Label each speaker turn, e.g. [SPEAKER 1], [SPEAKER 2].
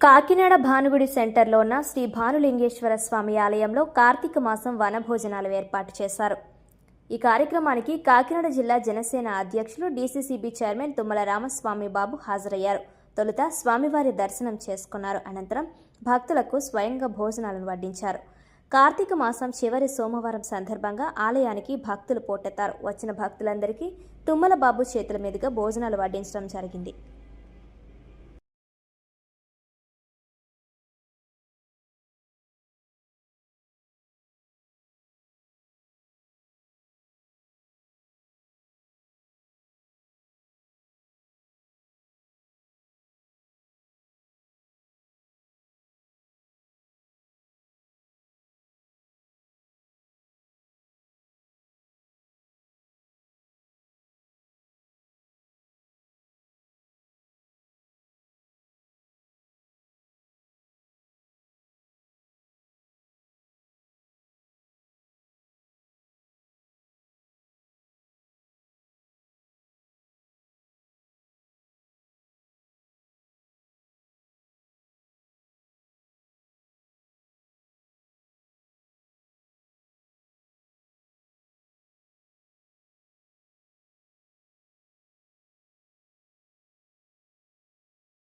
[SPEAKER 1] కాకినాడ భానుగుడి సెంటర్లో ఉన్న శ్రీ భానులింగేశ్వర స్వామి ఆలయంలో కార్తీక మాసం వనభోజనాలు ఏర్పాటు చేశారు. ఈ కార్యక్రమానికి కాకినాడ జిల్లా జనసేన అధ్యక్షులు డీసీసీబీ చైర్మన్ తుమ్మల రామస్వామి బాబు హాజరయ్యారు. తొలుత స్వామివారి దర్శనం చేసుకున్నారు. అనంతరం భక్తులకు స్వయంగా భోజనాలను వడ్డించారు. కార్తీక మాసం చివరి సోమవారం సందర్భంగా ఆలయానికి భక్తులు పోటెత్తారు. వచ్చిన భక్తులందరికీ తుమ్మల బాబు చేతుల మీదుగా భోజనాలు వడ్డించడం జరిగింది.